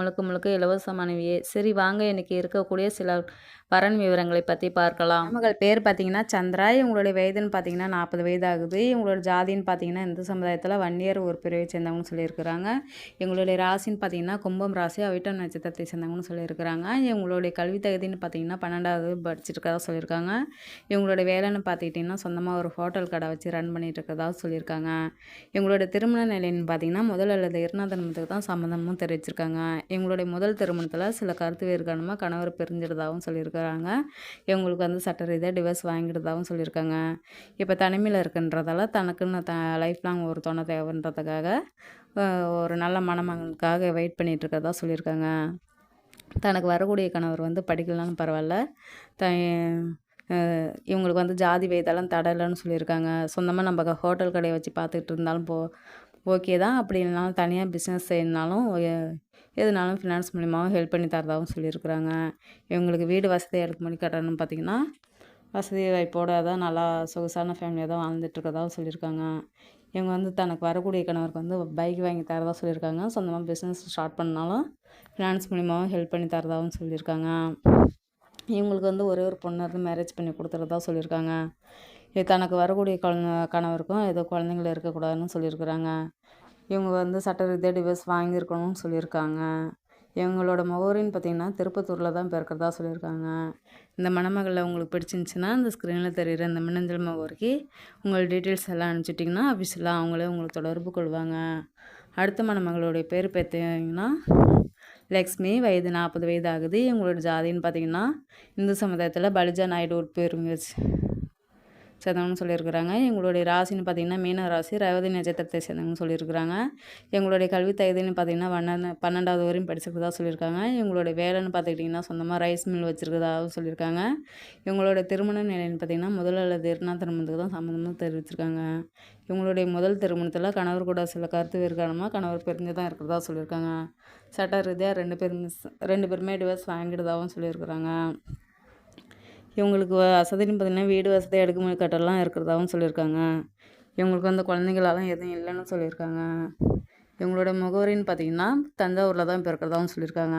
முழுக்க முழுக்க இலவசமானவையே. சரி வாங்க இன்றைக்கி இருக்கக்கூடிய சில வரன் விவரங்களை பற்றி பார்க்கலாம். மகள் பேர் பார்த்தீங்கன்னா சந்திரா. இவங்களுடைய வயதுன்னு பார்த்தீங்கன்னா நாற்பது வயது ஆகுது இவங்களோட ஜாதின்னு பார்த்தீங்கன்னா இந்து சமுதாயத்தில் வன்னியர் ஒரு பிரிவை சேர்ந்தவங்கன்னு சொல்லியிருக்கிறாங்க. எங்களுடைய ராசின்னு பார்த்தீங்கன்னா கும்பம் ராசி அவிட்டம் நட்சத்திரத்தை சேர்ந்தவங்கன்னு சொல்லியிருக்கிறாங்க. இவங்களுடைய கல்வி தகுதின்னு பார்த்தீங்கன்னா பன்னெண்டாவது படிச்சிருக்கதா சொல்லியிருக்காங்க. இவங்களுடைய வேலைன்னு பார்த்துக்கிட்டிங்கன்னா சொந்தமாக ஒரு ஹோட்டல் கடை வச்சு ரன் பண்ணிட்டு இருக்கிறதா சொல்லியிருக்காங்க. இவங்களோட திருமண நிலைன்னு பார்த்தீங்கன்னா முதல் அல்லது இரண்டாம் திருமணத்துக்கு தான் சம்மந்தமும் தெரிவிச்சிருக்காங்க. இவங்களுடைய முதல் திருமணத்தில் சில கருத்து வேறுகாரணமாக கணவர் பிரிஞ்சிருந்தாகவும் சொல்லியிருக்காங்க. இருக்கிறாங்க இவங்களுக்கு வந்து சட்ட ரீதியாக டிவோர்ஸ் வாங்கிடுதாகவும் சொல்லியிருக்காங்க. இப்போ தனிமையில் இருக்குன்றதால தனக்குன்னு த லைஃப் லாங் ஒரு துணை தேவைன்றதுக்காக ஒரு நல்ல மணமகனுக்காக வெயிட் பண்ணிகிட்டு இருக்கிறதா சொல்லியிருக்காங்க. தனக்கு வரக்கூடிய கணவர் வந்து படிக்கலனாலும் பரவாயில்ல. த இவங்களுக்கு வந்து ஜாதி வயதெல்லாம் தடலைன்னு சொல்லியிருக்காங்க. சொந்தமாக நம்ம ஹோட்டல் கடையை வச்சு பார்த்துக்கிட்டு இருந்தாலும் போ ஓகே தான். அப்படி இல்லைனாலும் தனியாக பிஸ்னஸ் செய்யணுனாலும் எதுனாலும் ஃபினான்ஸ் மூலியமாகவும் ஹெல்ப் பண்ணி தரதாகவும் சொல்லியிருக்கிறாங்க. இவங்களுக்கு வீடு வசதி எடுக்க பண்ணி கட்டணும்னு பார்த்திங்கன்னா வசதி வாய்ப்போடு தான் நல்லா சொகுசான ஃபேமிலியாக தான் வாழ்ந்துட்டுருக்கதாகவும் சொல்லியிருக்காங்க. இவங்க வந்து தனக்கு வரக்கூடிய கணவருக்கு வந்து பைக் வாங்கி தரதாக சொல்லியிருக்காங்க. சொந்தமாக பிஸ்னஸ் ஸ்டார்ட் பண்ணாலும் ஃபினான்ஸ் மூலியமாகவும் ஹெல்ப் பண்ணி தரதாகவும் சொல்லியிருக்காங்க. இவங்களுக்கு வந்து ஒரே ஒரு பொண்ணு இருந்து மேரேஜ் பண்ணி கொடுத்துறதா சொல்லியிருக்காங்க. தனக்கு வரக்கூடிய குழந்த கணவருக்கும் ஏதோ குழந்தைங்கள இருக்கக்கூடாதுன்னு சொல்லியிருக்கிறாங்க. இவங்க வந்து சட்ட ரீதியாக டிவர்ஸ் வாங்கியிருக்கணும்னு சொல்லியிருக்காங்க. இவங்களோட முகவரின்னு பார்த்திங்கன்னா திருப்பத்தூரில் தான் பிறக்கிறதா சொல்லியிருக்காங்க. இந்த மணமகளில் உங்களுக்கு பிடிச்சிருந்துச்சின்னா இந்த ஸ்க்ரீனில் தெரிகிற இந்த மின்னஞ்சல் முகவரிக்கு உங்கள் டீட்டெயில்ஸ் எல்லாம் அனுப்பிச்சிட்டிங்கன்னா ஆஃபீஸில் அவங்களே உங்களுக்கு தொடர்பு கொள்வாங்க. அடுத்த மணமகளுடைய பேர் பார்த்தீங்கன்னா லக்ஷ்மி வயது நாற்பது வயது ஆகுது இவங்களோட ஜாதின்னு பார்த்தீங்கன்னா இந்து சமுதாயத்தில் பலிஜா நாயுடு ஒரு பேருங்க சேர்ந்தவங்கன்னு சொல்லியிருக்கிறாங்க. எங்களுடைய ராசின்னு பார்த்திங்கன்னா மீன ராசி ரேவதி நட்சத்திரத்தை சேர்ந்தவங்கன்னு சொல்லியிருக்கிறாங்க. எங்களுடைய கல்வி தகுதின்னு பார்த்திங்கன்னா பன்னெண்டு பன்னெண்டாவது வரையும் படிச்சிருக்கதா சொல்லியிருக்காங்க. எங்களுடைய வேலைன்னு பார்த்துக்கிட்டிங்கன்னா சொந்தமாக ரைஸ் மில் வச்சுருக்கதாகவும் சொல்லியிருக்காங்க. எங்களுடைய திருமண நிலைன்னு பார்த்திங்கன்னா முதல் அல்லது இரண்டாம் திருமணத்துக்கு தான் சம்மந்தமாக தெரிவிச்சிருக்காங்க. இவங்களுடைய முதல் திருமணத்தில் கணவர் கூட சில கருத்து வேறுகாரணமாக கணவர் பிரிஞ்சு தான் இருக்கிறதா சொல்லியிருக்காங்க. சட்ட ரீதியாக ரெண்டு பேரும் ரெண்டு பேருமே டிவர்ஸ் வாங்கிடுதாகவும் சொல்லியிருக்கிறாங்க. இவங்களுக்கு வசதின்னு பார்த்திங்கன்னா வீடு வசதி அடுக்குமுறை கட்டெல்லாம் இருக்கிறதாகவும் சொல்லியிருக்காங்க. இவங்களுக்கு வந்து குழந்தைங்களெல்லாம் எதுவும் இல்லைன்னு சொல்லியிருக்காங்க. இவங்களோட முகவரின்னு பார்த்திங்கன்னா தஞ்சாவூரில் தான் இப்போ இருக்கிறதாகவும் சொல்லியிருக்காங்க.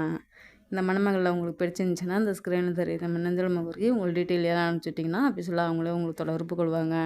இந்த மணமகளில் உங்களுக்கு பிடிச்சிருந்துச்சின்னா இந்த ஸ்க்ரீனில் தெரியுற மின்னஞ்சல் முகவரிக்கு உங்களுக்கு டீட்டெயில் எல்லாம் அப்படி சொல்ல அவங்களே உங்களுக்கு தொடர்பு கொள்வாங்க.